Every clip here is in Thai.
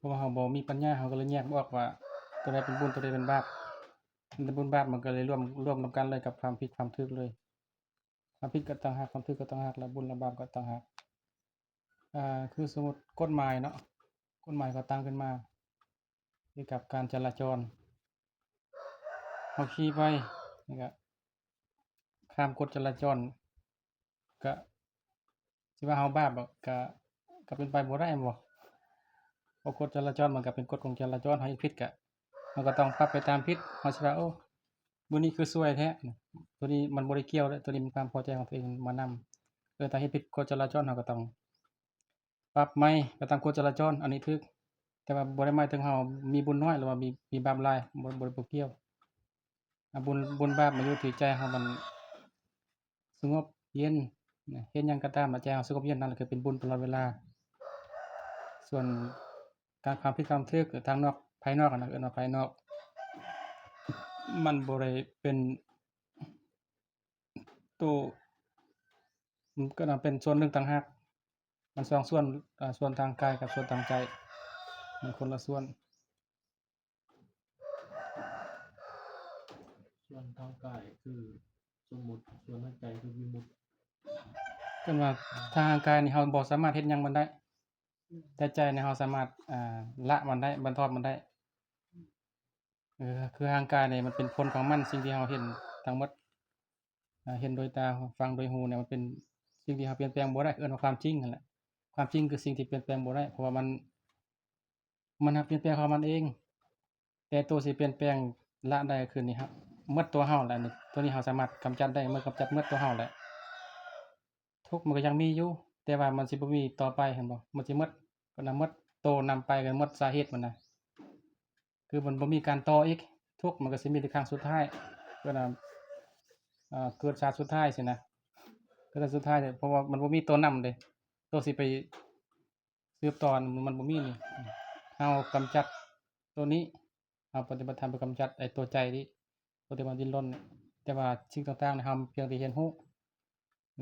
เพราะว่าเราบ่มีปัญญาเราก็เลยแยกบ่ออกว่า ตัวใดเป็นบุญตัวใดเป็นบาปมันเป็นบุญบาปมันก็เลยร่วมร่วมนำกันเลยกับความผิดความถูกข์เลย ความผิดก็ต่างหากความถูกข์ก็ต่างหากแล้วบุญและบาปก็ต่างหากอ่าคือสมมติกฎหมายเนาะกฎหมายก็ตั้งขึ้นมาเกี่ยวกับการจราจรเราขี่ไปนี่ก็ข้ามกฎจราจรก็สิว่าเราบาปบ่ก็ก็เป็นไปบ่ได้บ่ เพราะกฎจราจรมันก็เป็นกฎของจราจรเฮาเฮ็ดผิดก็มันก็ต้องปรับไปตามผิดเฮาสิว่าโอ้มื้อนี้คือซวยแท้ตัวนี้มันบ่ได้เกี่ยวเด้อตัวนี้มันความพอใจของตัวเองมานำเออถ้าเฮ็ดผิดกฎจราจรเฮาก็ต้องปรับใหม่ไปตามกฎจราจรอันนี้ถูกแต่ว่าบ่ไมายถึงเฮามีบุญน้อยหรือว่ามีมีบาปลายบ่บ่บ่เกี่ยวบุญบุญบาปมันอยู่ที่ใจเฮามันสงบเย็นเฮ็ดหยังก็ตามอะใจเฮาสงบเย็นนั่นแหละคือเป็นบุญตลอดเวลา ส่วน การความผิดความถูกทางนอกภายนอกอะนะเอิ้นว่าภายนอก มันบ่ได้เป็นตัวมันก็น่ะเป็นส่วนหนึ่งต่างหากมันสองส่วนอ่าส่วนทางกายกับส่วนทางใจ มันคนละส่วน ส่วนทางกายคือสมมุติส่วนทางใจคือวิมุตติเพิ่นว่าทางร่างกายนี่เฮาบ่สามารถเฮ็ดหยังมันได้ แต่ใจนี่เฮาสามารถอ่าละมันได้บรรทอนมันได้เออคือร่างกายนี่มันเป็นผลของมันสิ่งที่เฮาเห็นทั้งหมดอ่าเห็นโดยตาฟังโดยหูเนี่ยมันเป็นสิ่งที่เฮาเปลี่ยนแปลงบ่ได้เอิ้นว่าความจริงนั่นแหละความจริงคือสิ่งที่เปลี่ยนแปลงบ่ได้เพราะว่ามัน มันหักเปลี่ยนแปลงของมันเอง แต่ตัวสิเปลี่ยนแปลงละได้ก็คือนี่ครับหมดตัวเฮาแล้วนี่ตัวนี้เฮาสามารถกำจัดได้เมื่อกำจัดหมดตัวเฮาแล้วทุกข์มันก็ยังมีอยู่ แต่ว่ามันสิบ่มีต่อไปเห็นบ่มันสิมดก็นำหมดโตนำไปก็หมดสาเหตุมันน่ะคือมันบ่มีการต่ออีกทุกมันก็สิมีแต่ครั้งสุดท้ายก็น่ะอ่าเกิดชาติสุดท้ายสินะกิดชาติสุดท้ายเนี่ยเพราะว่ามันบ่มีตัวนำเด้ตัวสิไปสืบต่อนมันบ่มีนี่เฮากำจัดตัวนี้เฮาปฏิบัติธรรมเพื่อกำจัดไอ้ตัวใจนี้ตัวที่มันดิ้นรนนี่แต่ว่าสิ่งต่างๆเนี่ยเฮาเพียงแต่เห็นรู้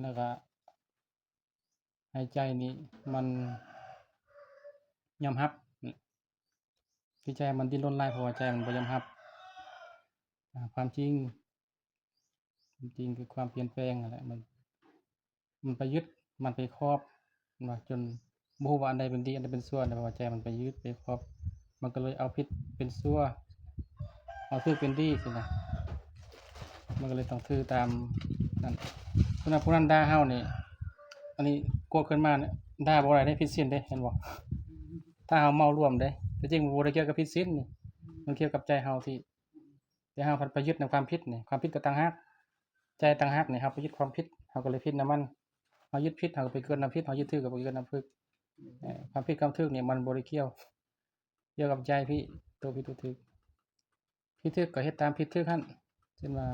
แล้วก็ ให้ใจนี้มันยอมรับที่ใจมันดิ้นรนหลายเพราะว่าใจมันบ่ยอมรับความจริงความจริงคือความเปลี่ยนแปลงนั่นแหละมัน มันไปยึดมันไปครอบว่าจนบูว่าอันใดเป็นดีอันใดเป็นชั่วแต่ว่าใจมันไปยึดไปครอบ มันก็เลยเอาผิดเป็นชั่วเอาถูกเป็นดีสินะมันก็เลยต้องถือตามนั่นเพราะนั้นผู้นั้นด่าเฮานี่อันนี้ กรธขึ้นมาเนี่ยได่าบ่ได้ได้ผิดศีลเด้เห็นบ่ถ้าเฮาเมารวมเด้แต่จริงบ่ได้เกี่ยวกับผิดศีลนี่มันเกี่ยวกับใจเฮาที่แต่เฮาพัดไปยึดในความผิดนี่ความผิดก็ต่างหากใจต่างหากนี่เฮาไปยึดความผิดเฮาก็เลยผิดนํมันเฮายึดผิดเฮาก็ไปเกิดนํผิดเฮายึดถือก็ไปเกิดนํถูกความผิดความถูกนี่มันบ่ได้เกี่ยวเกี่ยวกับใจพี่ตัวผิดตัวถูกผิดถูกก็เฮ็ดตามผิดถูกหั่นเช่นว่า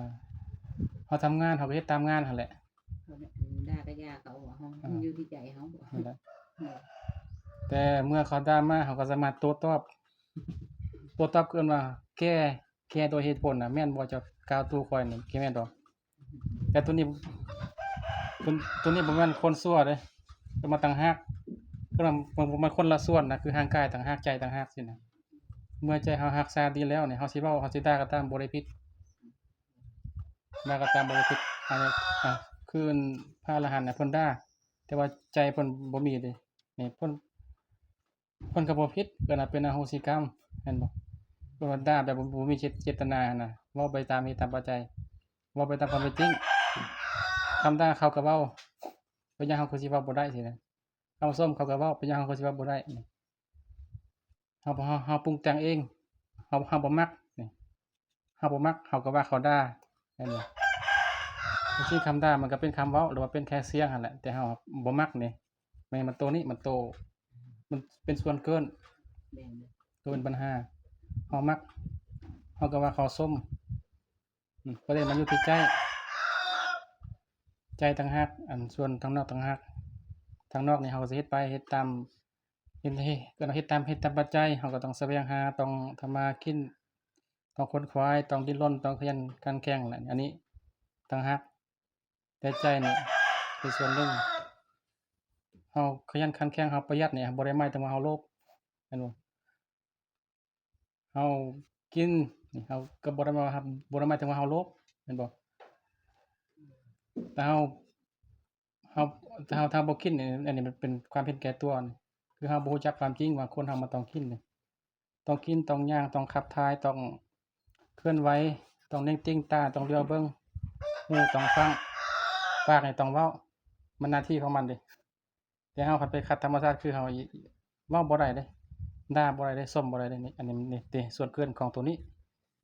เฮาทำงานเฮาก็เฮ็ดตามงานหั่นแหละเขาเนี่ย ด่าก็ยาเขาบอกเขามันอยู่ที่ใจเขาบอกนั่นแหละแต่เมื่อเขาด่ามาเขาก็สามารถโต้ตอบโต้ตอบเกินว่า แก้แก้โดยเหตุผลน่ะแม่นบ่เจะกล่าวตู่ข่อยนี่แค่แม่นดอก แต่ตัวนี้ตัวตัวนี้บ่แม่นคนซั่วเด้คือมาต่างหากคือมันมันมันคนละส่วนนะคือร่างกายต่างหากใจต่างหากสินะเมื่อใจเฮารักษาดีแล้วเนี่ยเฮาสิเว้าเฮาสิด่าก็ตามบ่ได้ผิดด่าก็ตามบ่ได้ผิดอันนี้อะ คือพระอรหันต์น่ะเพิ่นด่าแต่ว่าใจเพิ่นบ่มีเด้นี่เพิ่นเพิ่นก็บ่ผิดก็น่ะเป็นอโหสิกรรมแม่นบ่เพิ่นว่าด่าแบบบ่บ่มีเจตนาน่ะเว้าไปตามเหตุตามปัจจัยเว้าไปตามความเป็นจริงคำด่าเขาก็เว้าเป็นหยังเขาคือสิเว้าบ่ได้สินะคำส้มเขาก็เว้าเป็นหยังเขาคือสิเว้าบ่ได้เฮาบ่เฮาปรุงแต่งเองเฮาเฮาบ่มักนี่เฮาบ่มักเฮาก็ว่าเขาด่าแม่นบ่ ทีคำด่ามันก็เป็นคำเว้าหรือว่าเป็นแค่เสียงหั่นแหละแต่เฮาบ่มักนี่แม่นมันโตนี้มันโต มันเป็นส่วนเกินแบ่งเลยตัวเป็นปัญหาเฮามักเฮาก็ว่าเขาส้มประเด็นมันอยู่ที่ใจ ใจต่างหากอันส่วนทางนอกต่างหากทางนอกนี่เฮาก็สิเฮ็ดไปเฮ็ดตามเฮ็ดให้ก็เฮ็ดตามเฮ็ดตามปัจจัยเฮาก็ต้องแสวงหาต้องทำมากินต้องค้นคว้าต้องดิ้นรนต้องขยันขันแข็งแหละอันนี้ต่างหาก แต่ใจนี่คือส่วนหนึ่งเฮาขยันขันแข็งเฮาประหยัดเนี่ยบ่ได้หมายถึงว่าเฮาโลภแม่นบ่เฮากินนี่เฮาก็บ่ได้มายว่าบ่ได้หมายถึงว่าเฮาโลภแม่นบ่แต่เฮาเฮาถ้าเฮาถ้าบ่กินนี่อันนี้มันเป็นความเห็นแก่ตัวนี่คือเฮาบ่รู้จักความจริงว่าคนเฮามันต้องกินนี่ต้องกินต้องย่างต้องขับถ่ายต้องเคลื่อนไหวต้องเน่งติ้งตาต้องเลียวเบิ่งหูต้องฟัง ปากนี่ต้องเว้า มันหน้าที่ของมันเด้แต่เฮาคันไปขัดธรรมชาติคือเฮาเว้าบ่ได้เด้ด่าบ่ได้เด้ส้มบ่ได้เด้นี่อันนี้นี่เด้ส่วนเกินของตัวนี้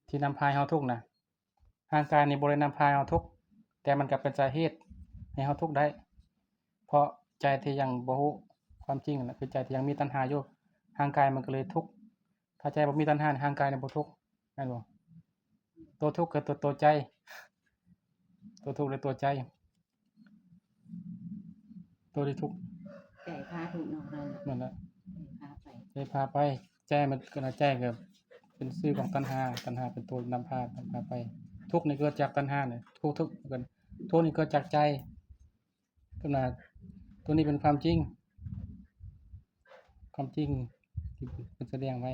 ที่นำพาให้เฮาทุกข์นะทางกายนี่บ่ได้นำพาให้เฮาทุกข์แต่มันก็เป็นสาเหตุให้เฮาทุกข์ได้ เพราะใจที่ยังบ่รู้ความจริงนะคือใจที่ยังมีตัณหาอยู่ทางกายมันก็เลยทุกข์ถ้าใจบ่มีตัณหาทางกายนี่บ่ทุกข์แม่นบ่ตัวทุกข์คือตัวตัวใจ ตัวทุกข์เลยตัวใจ ตัวที่ทุกข์ใจพาถูกเนาะเรานั่นแหละใจพาไปใจพาไปใจมันก็น่ะใจก็เป็นชื่อของตัณหา ตัณหาเป็นตัวนำพานำพาไป ทุกข์นี่เกิดจากตัณหาเนี่ยทุกข์ทุกข์กันทุกข์นี่เกิดจากใจก็น่ะตัวนี้เป็นความจริง ความจริงที่เป็นแสดงไว้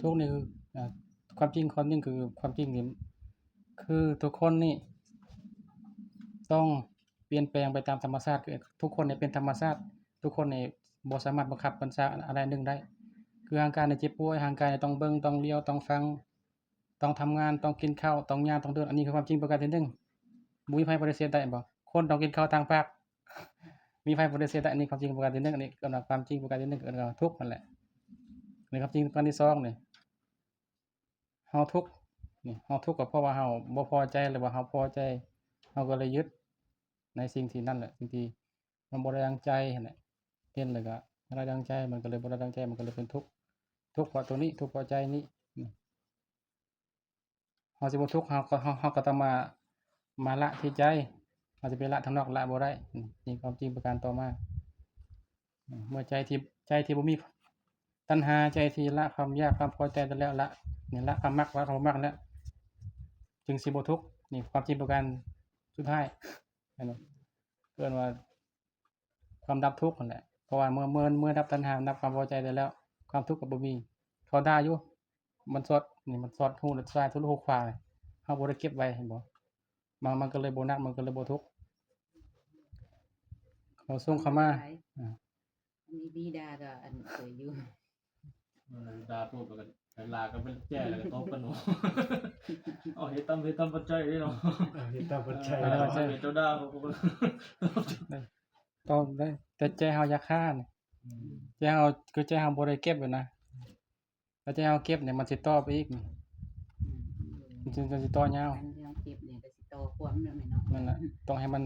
ทุกข์นี่คืออ่าความจริงความจริงคือความจริงนี่คือทุกคนนี่ ต้องเปลี่ยนแปลงไปตามธรรมชาติคือทุกคนเนี่ยเป็นธรรมชาติ ทุกคนเนี่ยบ่สามารถบังคับบัญชาอะไรหนึ่งได้ คือทางกายเนี่ยเจ็บป่วยทางกายเนี่ยต้องเบิ่งต้องเลี้ยวต้องฟัง ต้องทำงานต้องกินข้าวต้องย่างต้องเดินอันนี้คือความจริงประการที่หนึ่งบ่มีไผปฏิเสธได้บ่คนต้องกินข้าวทางปากมีไผปฏิเสธได้อันนี้ความจริงประการที่หนึ่งอันนี้ก็ความจริงประการที่หนึ่งก็ทุกข์นั่นแหละในความจริงประการที่สองนี่เฮาทุกข์นี่เฮาทุกข์ก็เพราะว่าเฮาบ่พอใจหรือว่าเฮาพอใจเฮาก็เลยยึด ในสิ่งที่นั่นแหละสิ่งที่มันบ่ได้ดังใจนั่นแหละเห็นเลยก็บ่ได้ดังใจมันก็เลยบ่ได้ดังใจมันก็เลยเป็นทุกข์ทุกข์เพราะตัวนี้ทุกข์เพราะใจนี้เฮาสิบ่ทุกข์เฮาก็เฮาก็ต้องมามาละที่ใจเฮาสิไปละทางนอกละบ่ได้นี่ความจริงประการต่อมาเมื่อใจที่ใจที่บ่มีตัณหาใจที่ละความยากความพอใจได้แล้วละนี่ละความมักละความมักแล้วจึงสิบ่ทุกข์นี่ความจริงประการสุดท้าย นบ่เกินว่า ความดับทุกข์นั่นแหละเพราะว่าเมื่อเมื่อเมื่อดับตัณหาดับความพอใจได้แล้ว ความทุกข์ก็บ่มีเขาด่าอยู่มันสดนี่มันสดหูและซ้ายทุลุหูขวาเลยเฮาบ่ได้เก็บไว้เห็นบ่มันมันก็เลยบ่หนักมันก็เลยบ่ทุกข์เขาส่งเข้ามาอ่าอันนี้ดีดาก็อันเคยอยู่มันดาพูดกันกัน ลาก็เป็นแจ้แล้วก็โตกันหนูอ๋อเฮ็ดตามเฮ็ดตามปัจจัยนี่เนาะเฮ็ดตามปัจจัยเออมันเป็นเจ้าดาวเขาก็ต้องได้แต่ใจเฮาอยากฆ่านี่ใจเฮาคือใจเฮาบ่ได้เก็บไว้นะถ้าใจเฮาเก็บเนี่ยมันสิต่อไปอีกนี่มันสิมันสิต่อยาวอันที่เราเจ็บเนี่ยก็สิโตความแล้วแม่เนาะนั่นแหละต้องให้มัน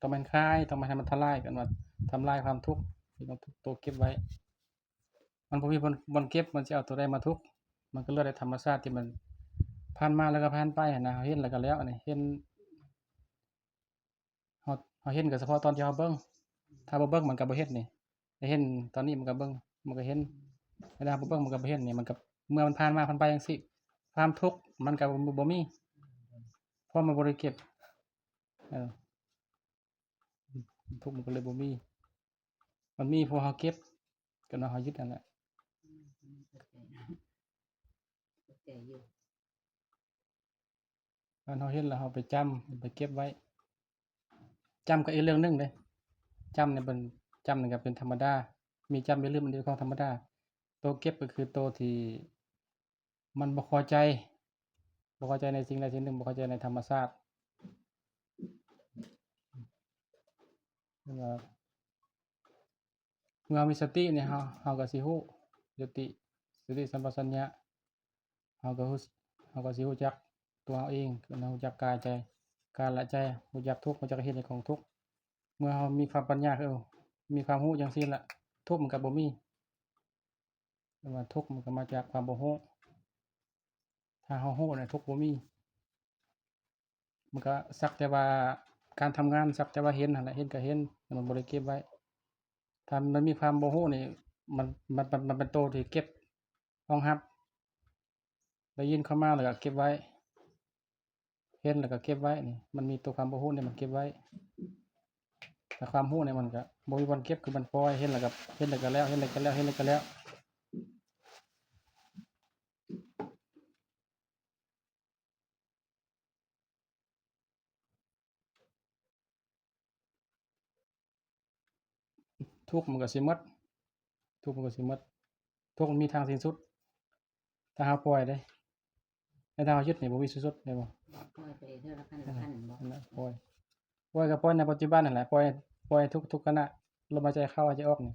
ต้องมันคลายต้องมาให้มันทลายกันว่าทำลายความทุกข์ที่ต้องทุกตัวเก็บไว้ มันบ่มีบนบนเก็บมันจะเอาตัวใดมาทุก มันก็เลือดในธรรมชาติที่มันผ่านมาแล้วก็ผ่านไปหั้นนะเห็นแล้วก็แล้วอันนี้เห็นเฮาเฮาเห็นก็เฉพาะตอนที่เฮาเบิ่งถ้าบ่เบิ่งมันก็บ่เห็นนี่แต่เห็นตอนนี้มันก็เบิ่งมันก็เห็นเวลาบ่เบิ่งมันก็บ่เห็นนี่มันก็เมื่อมันผ่านมาผ่านไปจังซี่ความทุกข์มันก็บ่บ่มีเพราะมันบ่ได้เก็บเออทุกข์มันก็เลยบ่มีมันมีเพราะเราเก็บก็เนาะเรายึดนั่นแหละ ใจนะเข้าใจอยู่มันเราเห็นแล้วเราไปจำไปเก็บไว้จำก็อีกเรื่องหนึงเด้จำเนี่ยเป็นจำเนี่ก็เป็นธรรมดา มีจำมีลืมมันเดียวของธรรมดาตัวเก็บก็คือตัวที่มันบ่พอใจบ่พอใจในสิ่งใดสิ่งหนึ่งบ่พอใจในธรรมชาติเวลาเมื่อเรามีสติเนี่ยเฮาเฮาก็สิฮู้สติ สติสัมปชัญญะเฮาก็ฮู้เฮาก็สิฮู้จักตัวเราเองคือเราจักกายใจกายละใจรู้จักทุกข์รู้จักเหตุของทุกข์เมื่อเรามีความปัญญาคือมีความรู้จังซี่ละทุกข์มันก็บ่มีแต่ว่าทุกข์มันก็มาจากความบ่รู้ถ้าเรารู้เนี่ยทุกข์บ่มีมันก็สักแต่ว่าการทำงานสักแต่ว่าเห็นนั่นแหละเห็นก็เห็นมันบ่ได้เก็บไว้ถ้ามันมีความบ่รู้นี่มันมันมันมันเป็นโตที่เก็บ รองรับ ได้ยินเข้ามาแล้วก็เก็บไว้ เห็นแล้วก็เก็บไว้นี่ มันมีตัวความบ่รู้เนี่ยมันเก็บไว้ แต่ความรู้เนี่ยมันก็บ่มีวันเก็บคือมันปล่อย เห็นแล้วก็เห็นแล้วก็แล้ว เห็นแล้วก็แล้ว เห็นแล้วก็แล้วทุกมันก็สิหมดทุกมันก็สิหมดทุกมันมีทางสิ้นสุด ถ้าเฮาปล่อยได้แต่ถ้าเฮายึดนี่บ่มีสิ้นสุดได้บ่ปล่อยไปเท่าละพันละพันบอกนั่นแหละปล่อยปล่อยก็ปล่อยในปัจจุบันนั่นแหละปล่อยปล่อยทุกทุกขณะลมหายใจเข้าหายใจออกนี่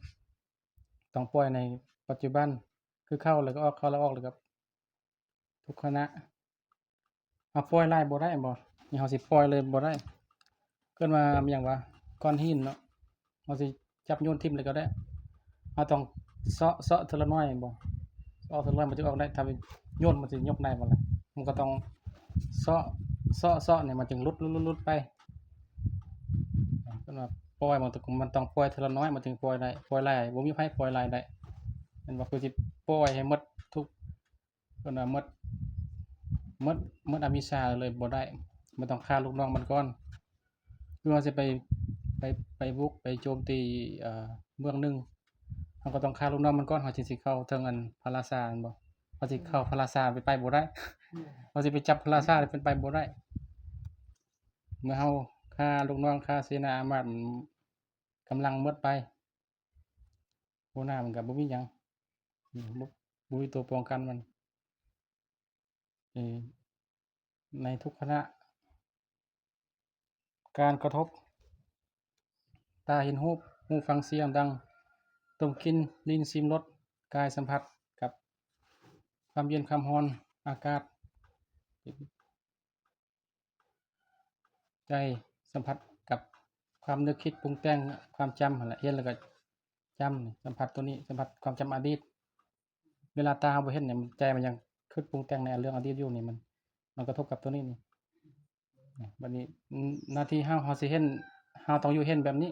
ต้องปล่อยในปัจจุบันคือเข้าแล้วก็ออกเข้าแล้วออกแล้วก็ทุกขณะเอาปล่อยไล่บ่ได้บ่นี่เฮาสิปล่อยเลยบ่ได้เกินมาอหย่างว่าก้อนหินเนาะเฮาสิจับโยนทิ่มเลยก็ได้เฮาต้องเซาะเซาะเทอละน้อยบ่ เซาะเทอละน้อยมันจะออกได้ถ้าเป็นโยนมันสิยกได้บ่ล่ะมันก็ต้องเซาะเซาะเซาะเนี่ยมันจึงลุดลุดลุดลดไปก็ว่าปล่อยมันต้องมันต้องปล่อยเทอละน้อยมันถึงปล่อยได้ปล่อยหลายบ่มีไผปล่อยหลายได้มันว่าคือสิปล่อยให้หมดทุกเพิ่นว่าหมดหมดหมดอวิชาเลยบ่ได้มันต้องฆ่าลูกน้องมันก่อนคือว่าสิไปไปไปบุกไปโจมตีเอ่อเมืองหนึง เราก็ต้องฆ่าลูกน้องมันก่อนเขาจึงสิเข้าถึงอันพระราชาอันบ่เขาสิเข้าพระราชาไปไปบ่ได้เราสิไปจับพระราชาเป็นไปบ่ได้เมื่อเฮาฆ่าลูกน้องฆ่าเสนาอามาตย์มันกำลังหมดไปหัวหน้ามันก็บ่มีหยังอืมบ่บ่มีตัวป้องกันมันเอ่อในทุกขณะ การกระทบ ตาเห็นรูปหูฟังเสียงดัง ดมกลินลิ้นชิมรสกายสัมผัสกับ ความเย็นความร้อนอากาศใจสัมผัสกับความนึกคิดปรุงแต่งความจำหั่นแหละเห็นแล้วก็จำสัมผัสตัวนี้สัมผัสความจำอดีต เวลาตาเราเห็นเนี่ยใจมันยังคิดปรุงแต่งในเรื่องอดีตอยู่นี่มัน มันกระทบกับตัวนี้นี่นี่บัดนี้หน้าที่เฮาเฮาสิเห็นเฮาต้องอยู่เห็นแบบนี้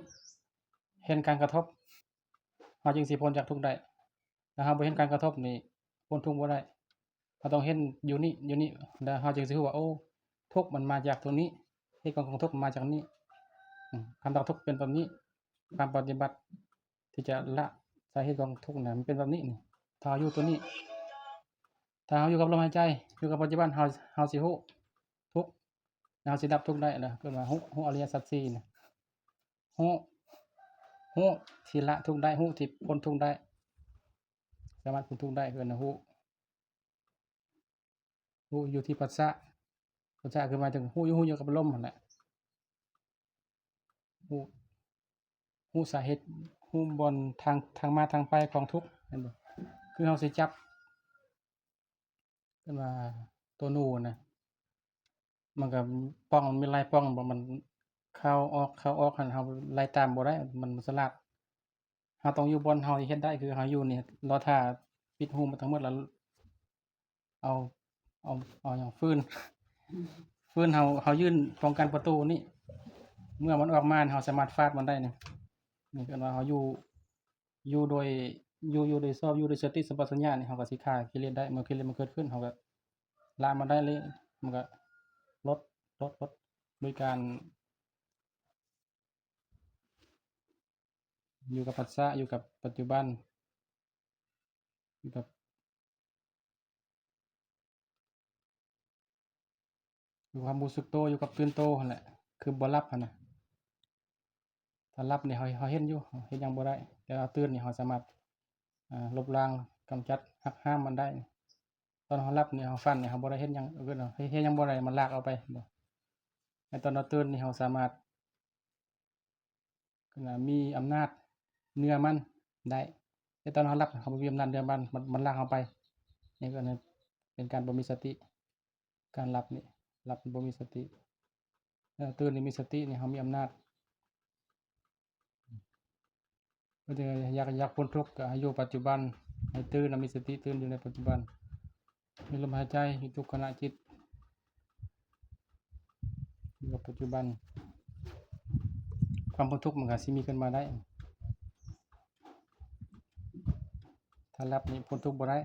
เห็นการกระทบ เฮาจึงสิพ้นจากทุกได้ถ้าเฮาบ่เห็นการกระทบนี่พ้นทุกบ่ได้เราต้องเห็นอยู่นี่อยู่นี่แล้วเฮาจึงสิรู้ว่าโอ้ทุกมันมาจากตรงนี้เหตุของทุกมันมาจากนี้อืมความดับทุกเป็นแบบนี้ความปฏิบัติที่จะละสาเหตุของทุกข์เนี่ยมันเป็นแบบนี้นี่ถ้าอยู่ตัวนี้ ถ้าเราอยู่กับลมหายใจ อยู่กับปัจจุบันเราเราสิรู้ทุกเราสิดับทุกได้นะเกิดว่ารู้รู้อริยสัจสี่นะรู้ รู้ที่ละทุกได้รู้ที่พ้นทุกได้ สามารถพ้นทุกได้เกินะรู้รู้อยู่ที่ปัสสะปัจจะคือมายถึงหู้อยู่หูอยู่กับลมนั่นแหละหูหูสาเหตุหูบนทางทางมาทางไปของทุกข์เห็นคือเราสิจับขึ้นมาตัวนูนะมันก็ป้องมันมีลายป้องมัน เข้าออกเข้าออกหันเฮาไล่ตามบ่ได้มันสลัดเฮาต้องอยู่บนเฮาเฮ็ดได้คือเฮาอยู่นี่รอท่าปิดหูมันทั้งหมดแล้ว เอาเอาเอาหยังฟืนฟืนเฮาเฮายื่นป้องกันประตูนี่เมื่อมันออกมาเฮาสามารถฟาดมันได้นี่นี่ก็ว่าเฮาอยู่อยู่โดยอยู่อยู่โดยชอบอยู่โดยสติสัมปชัญญะนี่เฮาก็สิฆ่ากิเลสได้เมื่อกิเลสมันเกิดขึ้นเฮาก็ละมันได้เลยมันก็ลดลดลดโดยการ อยู่กับปัสสะอยู่กับปัจจุบัน อยู่กับอยู่ความรู้สึกโตอยู่กับตื่นโตนั่นแหละคือบ่หลับน่ะถ้าหลับเนี่เฮาเฮาเห็นอยู่เฮาเฮ็ดหยังบ่ได้แต่เราตื่นเนี่ยเฮาสามารถลบล้างกำจัดหักห้ามมันได้ ตอนเฮาหลับเนี่ยเฮาฝันเนี่ยเฮาบ่ได้เฮ็ดหยังเอิ้นว่าเฮ็ดเฮ็ดหยังบ่ได้มันลากเอาไปบ่แต่ตอนเราตื่นเนี่ยเฮาสามารถคือว่ามีอำนาจ เนื้อมันได้แต่ตอนเฮาหลับเฮาบ่มีอำนาจเนือมันมันมันลากเราไปนี่ก็นั่นเป็นการบ่มีสติ การหลับนี่หลับบ่มีสติตื่นนี่มีสตินี่เขามีอำนาจก็จะอยากอยากพ้นทุกข์ก็ให้อยู่ปัจจุบันให้ตื่นมีสติตื่นอยู่ในปัจจุบัน มีลมหายใจอยู่ทุกขณะจิตอยู่กับปัจจุบัน ความพ้นทุกข์มันก็สิมีขึ้นมาได้ ถ้าหลับนี่พ้นทุกข์บ่ได้